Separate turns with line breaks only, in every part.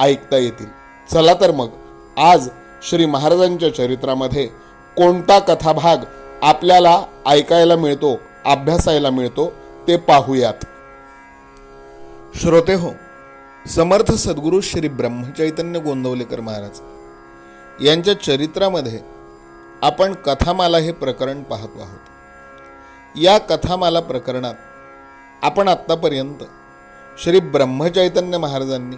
ऐकता येतील. चला तर मग आज श्री महाराजांच्या चरित्रामध्ये कोणता कथाभाग आपल्याला ऐकायला मिळतो अभ्यासायला मिळतो ते पाहूयात. श्रोते हो समर्थ सद्गुरू श्री ब्रह्मचैतन्य गोंदवलेकर महाराज यांच्या चरित्रामध्ये आपण कथामाला हे प्रकरण पाहतो आहोत. या कथामाला प्रकरणात आपण आत्तापर्यंत श्री ब्रह्मचैतन्य महाराजांनी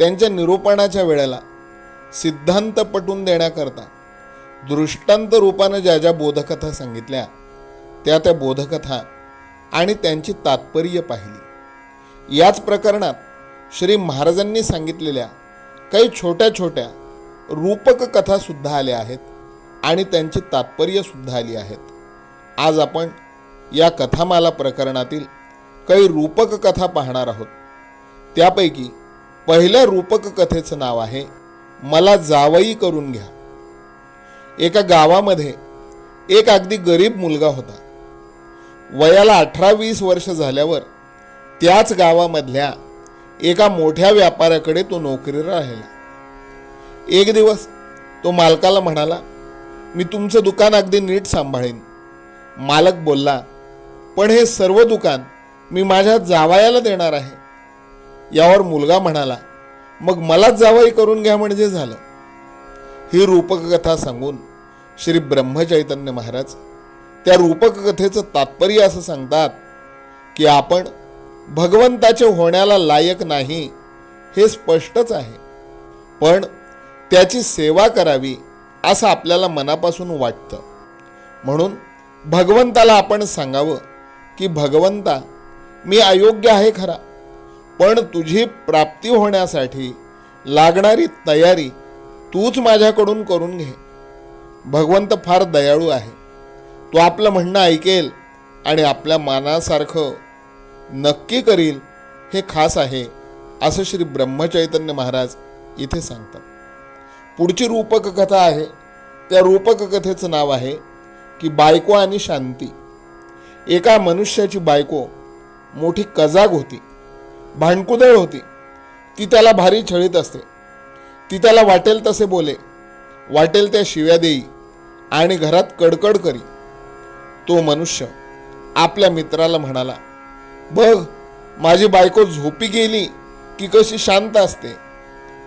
त्यांच्या निरूपणाच्या वेळेला सिद्धांत पटून देण्याकरता दृष्टांत रूपानं ज्या ज्या बोधकथा सांगितल्या त्या त्या बोधकथा आणि त्यांची तात्पर्य पाहिली. याच प्रकरणात श्री महाराजांनी सांगितलेल्या काही छोट्या छोट्या रूपक कथासुद्धा आल्या आहेत आणि त्यांची तात्पर्यसुद्धा आली आहेत. आज आपण या कथामाला प्रकरणातील काही रूपक कथा पाहणार आहोत. त्यापैकी पहिल्या रूपक कथेचं नाव आहे मला जावई करून घ्या. एका गावामध्ये एक अगदी गरीब मुलगा होता. वयाला अठरा वीस वर्ष झाल्यावर त्याच गावामधल्या एका मोठ्या व्यापाऱ्याकडे तो नोकरीला राहिला. एक दिवस तो मालकाला म्हणाला मी तुमचं दुकान अगदी नीट सांभाळेन. मालक बोलला पण हे सर्व दुकान मी माझ्या जावयाला देणार आहे. यावर मुलगा म्हणाला मग मलाच जावई करून घ्या म्हणजे झालं. ही रूपककथा सांगून श्री ब्रह्मचैतन्य महाराज त्या रूपककथेचं तात्पर्य असं सांगतात की आपण भगवंताचे होण्याला लायक नाही हे स्पष्टच आहे. पण त्याची सेवा करावी असं आपल्याला मनापासून वाटतं. म्हणून भगवंताला आपण सांगावं की भगवंता मी अयोग्य आहे खरा. पण तुझी प्राप्ती होण्यासाठी लागणारी तयारी तूच माझ्याकडून करून घे. भगवंत फार दयाळू आहे. तो आपलं म्हणणं ऐकेल आणि आपल्या मानासारखं नक्की करील हे खास आहे असं श्री ब्रह्मचैतन्य महाराज इथे सांगतात. पुढची रूपक कथा आहे. त्या रूपक कथेचं नाव आहे की बायको आणि शांती. एका मनुष्याची बायको मोठी कजाग होती. भांडकुदळ होती. ती त्याला भारी छळीत असते. ती त्याला वाटेल तसे बोले. वाटेल त्या शिव्या देई आणि घरात कडकड करी. तो मनुष्य आपल्या मित्राला म्हणाला बघ माझी बायको झोपी गेली की कशी शांत असते.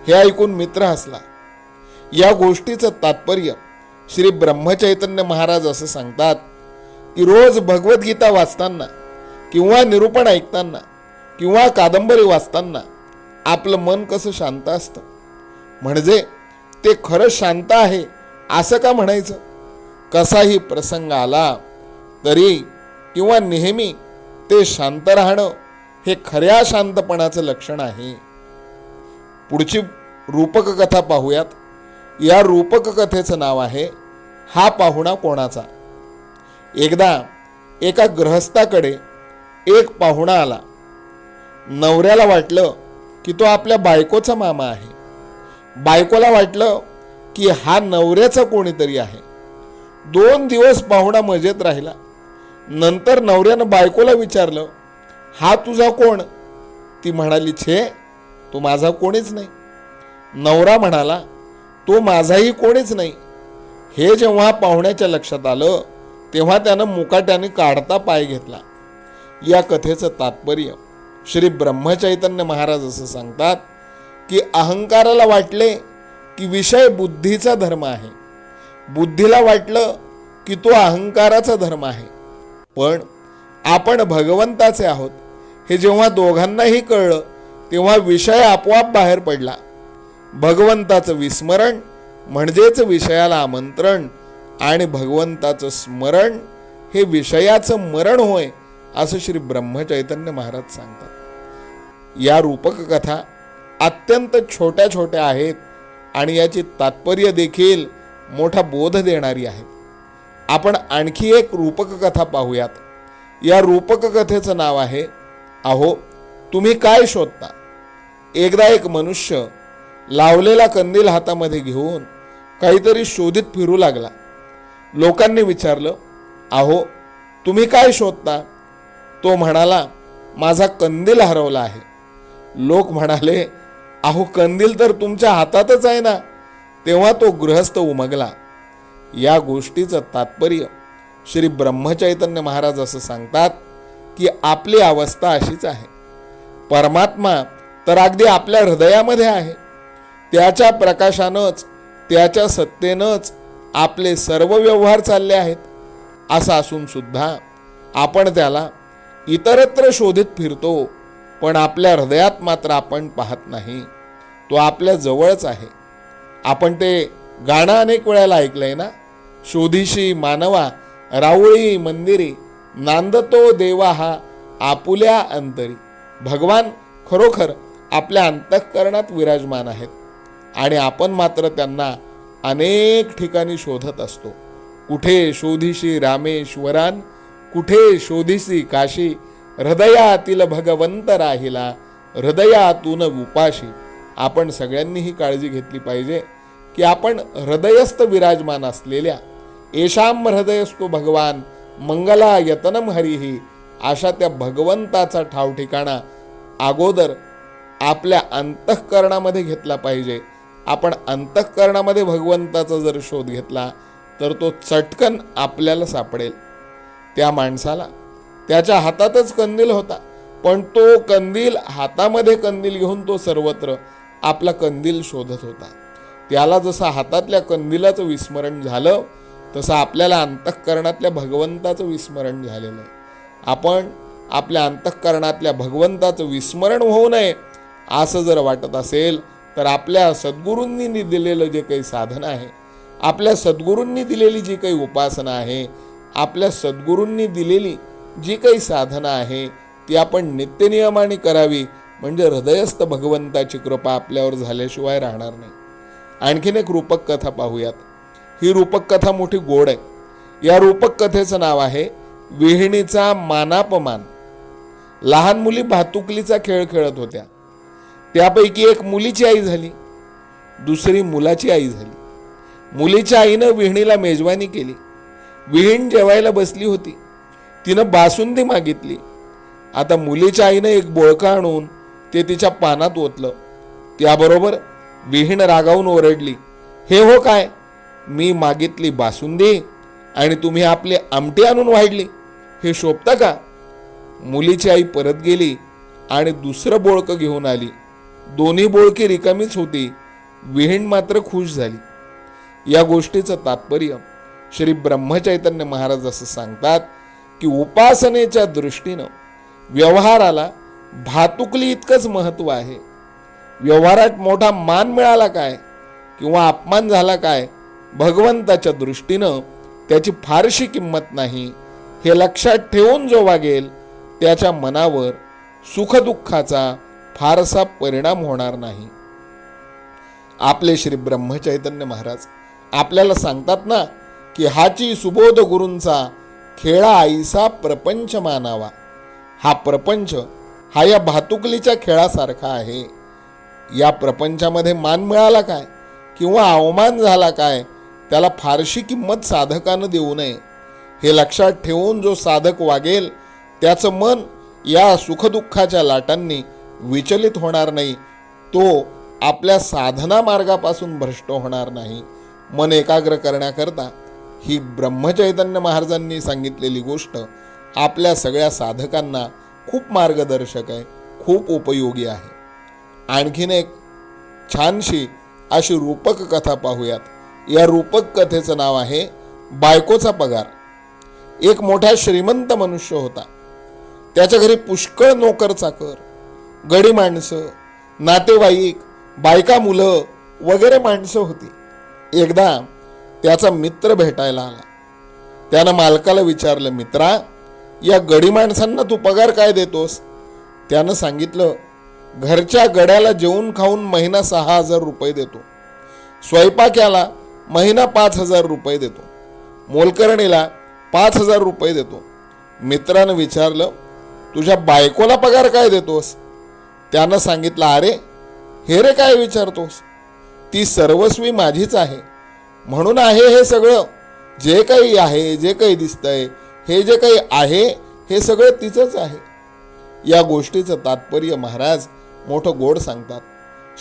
हे ऐकून मित्र हसला. या गोष्टीचं तात्पर्य श्री ब्रह्मचैतन्य महाराज असं सांगतात की रोज भगवद्गीता वाचताना किंवा निरूपण ऐकताना किंवा कादंबरी वाचताना आपलं मन कसं शांत असतं? म्हणजे ते खरं शांत आहे असं का म्हणायचं? कसाही प्रसंग आला तरी किंवा नेहमी ते शांत राहणं हे खऱ्या शांतपणाचं लक्षण आहे. पुढची रूपक कथा पाहूयात. या रूपक कथेचं नाव आहे हा पाहुणा कोणाचा? एकदा एका गृहस्थाकडे एक पाहुणा आला. नवऱ्याला वाटलं की तो आपल्या बायकोचा मामा आहे. बायकोला वाटलं की हा नवऱ्याचा कोणीतरी आहे. दोन दिवस पाहुणा मजेत राहिला. नंतर नवऱ्यानं बायकोला विचारलं हा तुझा कोण? ती म्हणाली छे तो माझा कोणीच नाही. नवरा म्हणाला तो माझाही कोणीच नाही. हे जेव्हा पाहुण्याच्या लक्षात आलं तेव्हा त्यानं मुकाट्याने काढता पाय घेतला. या कथेचं तात्पर्य श्री ब्रह्मचैतन्य महाराज असं सांगतात की अहंकाराला वाटले की विषय बुद्धीचा धर्म आहे. बुद्धीला वाटलं की तो अहंकाराचा धर्म आहे. पण आपण भगवंताचे आहोत. हे जेव्हा दोघांनाही कळलं तेव्हा विषय आपोआप बाहेर पडला. भगवंताचं विस्मरण म्हणजेच विषयाला आमंत्रण आणि भगवंताचं स्मरण हे विषयाचं मरण होय असं श्री ब्रह्मचैतन्य महाराज सांगतात. या रूपक कथा अत्यंत छोट्या छोट्या आहेत आणि याची तात्पर्य देखील मोठा बोध देणारी आहे आपण आणखी एक रूपक कथा पाहूयात. या रूपक कथेचं नाव आहे अहो तुम्ही काय शोधता? एकदा एक मनुष्य लावलेला कंदील हातामध्ये घेऊन काहीतरी शोधित फिरू लागला. लोकांनी विचारलं अहो तुम्ही काय शोधता? तो म्हणाला माझा कंदील हरवला आहे. लोक म्हणाले अहो कंदील तर तुमच्या हातातच आहे ना. तेव्हा तो गृहस्थ उमगला. या गोष्टीचं तात्पर्य श्री ब्रह्मचैतन्य महाराज असं सांगतात की आपली अवस्था अशीच आहे. परमात्मा तर अगदी आपल्या हृदयामध्ये आहे. त्याच्या प्रकाशानंच त्याच्या सत्तेनंच आपले सर्व व्यवहार चालले आहेत. असं असून सुद्धा आपण त्याला इतरत्र शोधित फिरतो पण आपल्या हृदयात मात्र आपण पाहत नाही. तो आपल्या जवळच आहे. आपण ते गाणं अनेक वेळेला ऐकलंय ना? शोधीशी मानवा राऊळी मंदिरी नांदतो देवा हा आपुल्या अंतरी. भगवान खरोखर आपल्या अंतःकरणात विराजमान आहेत. आणि आपण मात्र त्यांना अनेक ठिकाणी शोधत असतो. कुठे शोधिशी रामेश्वरान कुठे शोधिसी काशी हृदयातील भगवंत राहिला हृदयातून उपाशी. आपण सगळ्यांनी ही काळजी घेतली पाहिजे की आपण हृदयस्थ विराजमान असलेल्या येशाम हृदयस्तो भगवान मंगला यतनम हरिही अशा त्या भगवंताचा ठाव ठिकाणा अगोदर आपल्या अंतःकरणामध्ये घेतला पाहिजे. आपण अंतःकरणामध्ये भगवंताचा जर शोध घेतला तर तो चटकन आपल्याला सापडेल. त्या माणसाला त्याच्या हातातच कंदील होता. पण तो कंदील हातामध्ये कंदील घेऊन तो सर्वत्र आपला कंदील शोधत होता. त्याला जसं हातातल्या कंदिलाचं विस्मरण झालं तसं आपल्याला अंतःकरणातल्या भगवंताचं विस्मरण झालेलं आहे. आपण आपल्या अंतःकरणातल्या भगवंताचं विस्मरण होऊ नये असं जर वाटत असेल तर आपल्या सद्गुरूंनी दिलेलं जे काही साधन आहे आपल्या सद्गुरूंनी दिलेली जी काही उपासना आहे आपल्या सद्गुरूंनी दिलेली जी काही साधना आहे ती आपण नित्यनियमाने करावी म्हणजे हृदयस्थ भगवंताची कृपा आपल्यावर झाल्याशिवाय राहणार नाही. आणखीन एक रूपक कथा पाहूयात. ही रूपक कथा मोठी गोड आहे. या रूपक कथेचं नाव आहे विहिणीचा मानापमान. लहान मुली भातुकलीचा खेळ खेळत होत्या. त्यापैकी एक मुलीची आई झाली. दुसरी मुलाची आई झाली. मुलीच्या आईनं विहिणीला मेजवानी केली. विहीण जेवायला बसली होती. तिनं बासुंदी मागितली. आता मुलीच्या आईनं एक बोळका आणून ते तिच्या पानात ओतलं. त्याबरोबर विहीण रागावून ओरडली हे हो काय? मी मागितली बासुंदी आणि तुम्ही आपली आमटी आणून वाढली. हे शोभतं का? मुलीची आई परत गेली आणि दुसरं बोळकं घेऊन आली. दोन्ही बोळकी रिकामीच होती. विहीण मात्र खुश झाली. या गोष्टीचं तात्पर्य श्री ब्रह्मचैतन्य महाराज असं सांगतात. की उपासनेच्या दृष्टीनं व्यवहाराला भातुकली इतकंच महत्त्व आहे. व्यवहारात मोठा मान मिळाला काय किंवा अपमान झाला काय भगवंताच्या दृष्टीनं त्याची फारशी किंमत नाही हे लक्षात ठेवून जो वागेल त्याच्या मनावर सुखदुःखाचा फारसा परिणाम होणार नाही. आपले श्री ब्रह्मचैतन्य महाराज आपल्याला सांगतात ना की हाची सुबोध गुरूंचा खेळा आईसा प्रपंच मानावा. हा प्रपंच हा या भातुकलीच्या खेळासारखा आहे. या प्रपंचामध्ये मान मिळाला काय? किंवा अवमान झाला काय? त्याला फारशी किंमत साधकानं देऊ नये. हे लक्षात ठेवून जो साधक वागेल त्याचं मन या सुखदुःखाच्या लाटांनी विचलित होणार नाही. तो आपल्या साधना मार्गापासून भ्रष्ट होणार नाही. मन एकाग्र करण्याकरता ही ब्रह्मचैतन्य महाराजांनी सांगितलेली गोष्ट आपल्या सगळ्या साधकांना खूप मार्गदर्शक आहे खूप उपयोगी आहे. आणखीन एक छानशी अशी रूपक कथा पाहूयात. या रूपक कथेचं नाव आहे बायकोचा पगार. एक मोठा श्रीमंत मनुष्य होता. त्याच्या घरी पुष्कळ नोकर चाकर गडी माणसं नातेवाईक बायका मुलं वगैरे माणसं होती. एकदा त्याचा मित्र भेटायला आला. त्यानं मालकाला विचारलं मित्रा या गडी माणसांना तू पगार काय देतोस? त्यानं सांगितलं घरच्या गड्याला जेवून खाऊन महिना सहा हजार रुपये देतो. स्वयंपाक्याला महिना पाच हजार रुपये देतो. मोलकरणीला पाच हजार रुपये देतो. मित्रानं विचारलं तुझ्या बायकोला पगार काय देतोस? त्यानं सांगितलं अरे हे रे काय विचारतोस? ती सर्वस्वी माझीच आहे. म्हणून आहे हे सगळं. जे काही आहे जे काही दिसतंय हे जे काही आहे हे सगळं तिचंच आहे. या गोष्टीचं तात्पर्य महाराज मोठं गोड सांगतात.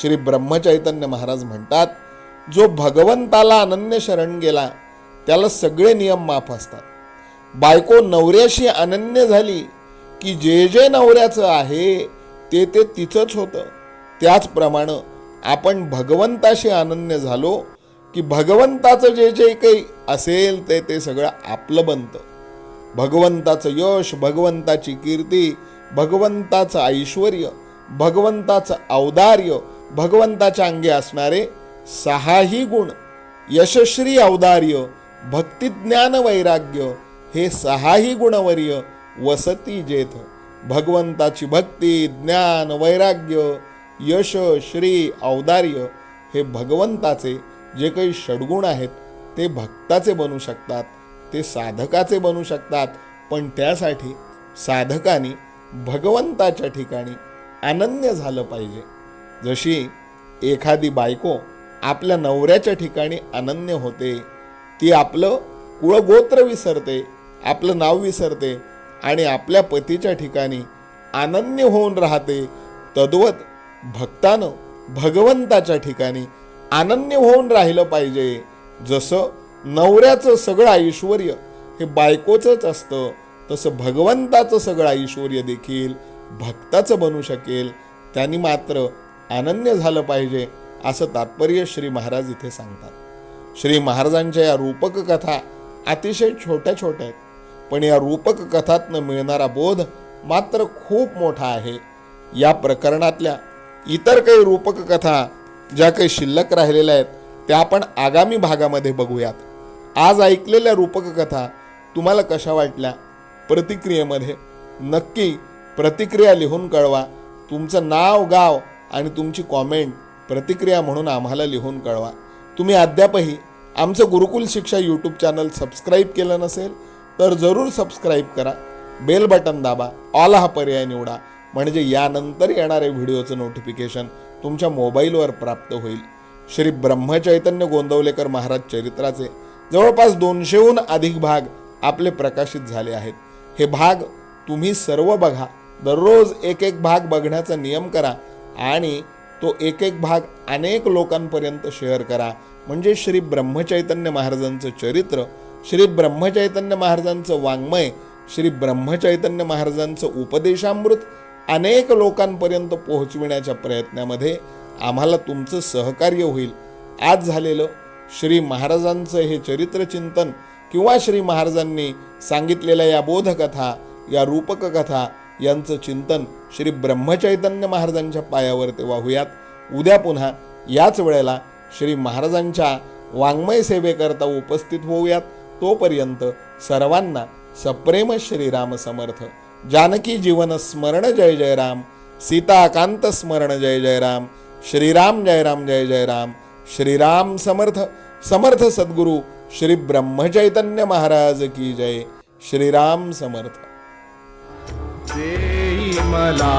श्री ब्रह्मचैतन्य महाराज म्हणतात जो भगवंताला अनन्य शरण गेला त्याला सगळे नियम माफ असतात. बायको नवऱ्याशी अनन्य झाली की जे जे नवऱ्याचं आहे ते ते तिचंच होतं. त्याचप्रमाणे आपण भगवंताशी अनन्य झालो की भगवंताचं जे जे काही असेल ते ते सगळं आपलं बनतं. भगवंताचं यश भगवंताची कीर्ती भगवंताचं ऐश्वर भगवंताचं औदार्य भगवंताच्या अंगी असणारे सहाही गुण यशश्री औदार्य भक्तिज्ञान वैराग्य हे सहाही गुणवर्य वसती जेथ. भगवंताची भक्ती ज्ञान वैराग्य यश श्री औदार्य हे भगवंताचे जे काही षडगुण आहेत ते भक्ताचे बनू शकतात ते साधकाचे बनू शकतात. पण त्यासाठी साधकाने भगवंताच्या ठिकाणी अनन्य झालं पाहिजे. जशी एखादी बायको आपल्या नवऱ्याच्या ठिकाणी अनन्य होते ती आपलं कुळगोत्र विसरते आपलं नाव विसरते आणि आपल्या पतीच्या ठिकाणी अनन्य होऊन राहते तद्वत भक्तानं भगवंताच्या ठिकाणी अनन्य होऊन राहिलं पाहिजे. जसं नवऱ्याचं सगळं ऐश्वर हे बायकोचंच असतं तसं भगवंताचं सगळं ऐश्वर देखील भक्ताचं बनू शकेल. त्यांनी मात्र अनन्य झालं पाहिजे असं तात्पर्य श्री महाराज इथे सांगतात. श्री महाराजांच्या या रूपक कथा अतिशय छोट्या छोट्या आहेत. पण या रूपक कथातनं मिळणारा बोध मात्र खूप मोठा आहे. या प्रकरणातल्या इतर काही रूपक कथा ज्या काही शिल्लक राहिलेल्या आहेत त्या आपण आगामी भागामध्ये बघूयात. आज ऐकलेल्या रूपककथा तुम्हाला कशा वाटल्या? प्रतिक्रियेमध्ये नक्की प्रतिक्रिया लिहून कळवा. तुमचं नाव गाव आणि तुमची कॉमेंट प्रतिक्रिया म्हणून आम्हाला लिहून कळवा. तुम्ही अद्यापही आमचं गुरुकुल शिक्षा यूट्यूब चॅनल सबस्क्राईब केलं नसेल तर जरूर सबस्क्राईब करा. बेल बटन दाबा. ऑल हा पर्याय निवडा. म्हणजे यानंतर येणारे व्हिडिओचं नोटिफिकेशन तुमच्या मोबाईलवर प्राप्त होईल. श्री ब्रह्मचैतन्य गोंदवलेकर महाराज चरित्राचे जवळपास दोनशेहून अधिक भाग आपले प्रकाशित झाले आहेत. हे भाग तुम्ही सर्व बघा. दररोज एक एक भाग बघण्याचा नियम करा आणि तो एक एक भाग अनेक लोकांपर्यंत शेअर करा. म्हणजे श्री ब्रह्मचैतन्य महाराजांचं चरित्र श्री ब्रह्मचैतन्य महाराजांचं वाङ्मय श्री ब्रह्मचैतन्य महाराजांचं उपदेशामृत अनेक लोकांपर्यंत पोहोचविण्याच्या प्रयत्नामध्ये आम्हाला तुमचं सहकार्य होईल. आज झालेलं श्री महाराजांचं हे चरित्रचिंतन किंवा श्री महाराजांनी सांगितलेल्या या बोधकथा या रूपक कथा यांचं चिंतन श्री ब्रह्मचैतन्य महाराजांच्या पायावर ते वाहूयात उद्या पुन्हा याच वेळेला श्री महाराजांच्या वाङ्मय सेवेकरता उपस्थित होऊयात. तोपर्यंत सर्वांना सप्रेम श्रीराम समर्थ. जानकी जीवन स्मरण जय जय राम सीताकांत स्मरण जय जय राम श्रीराम जय राम जय जय राम श्रीराम समर्थ समर्थ सद्गुरु श्री ब्रह्मचैतन्य महाराज की जय श्रीराम समर्थ।
देई मला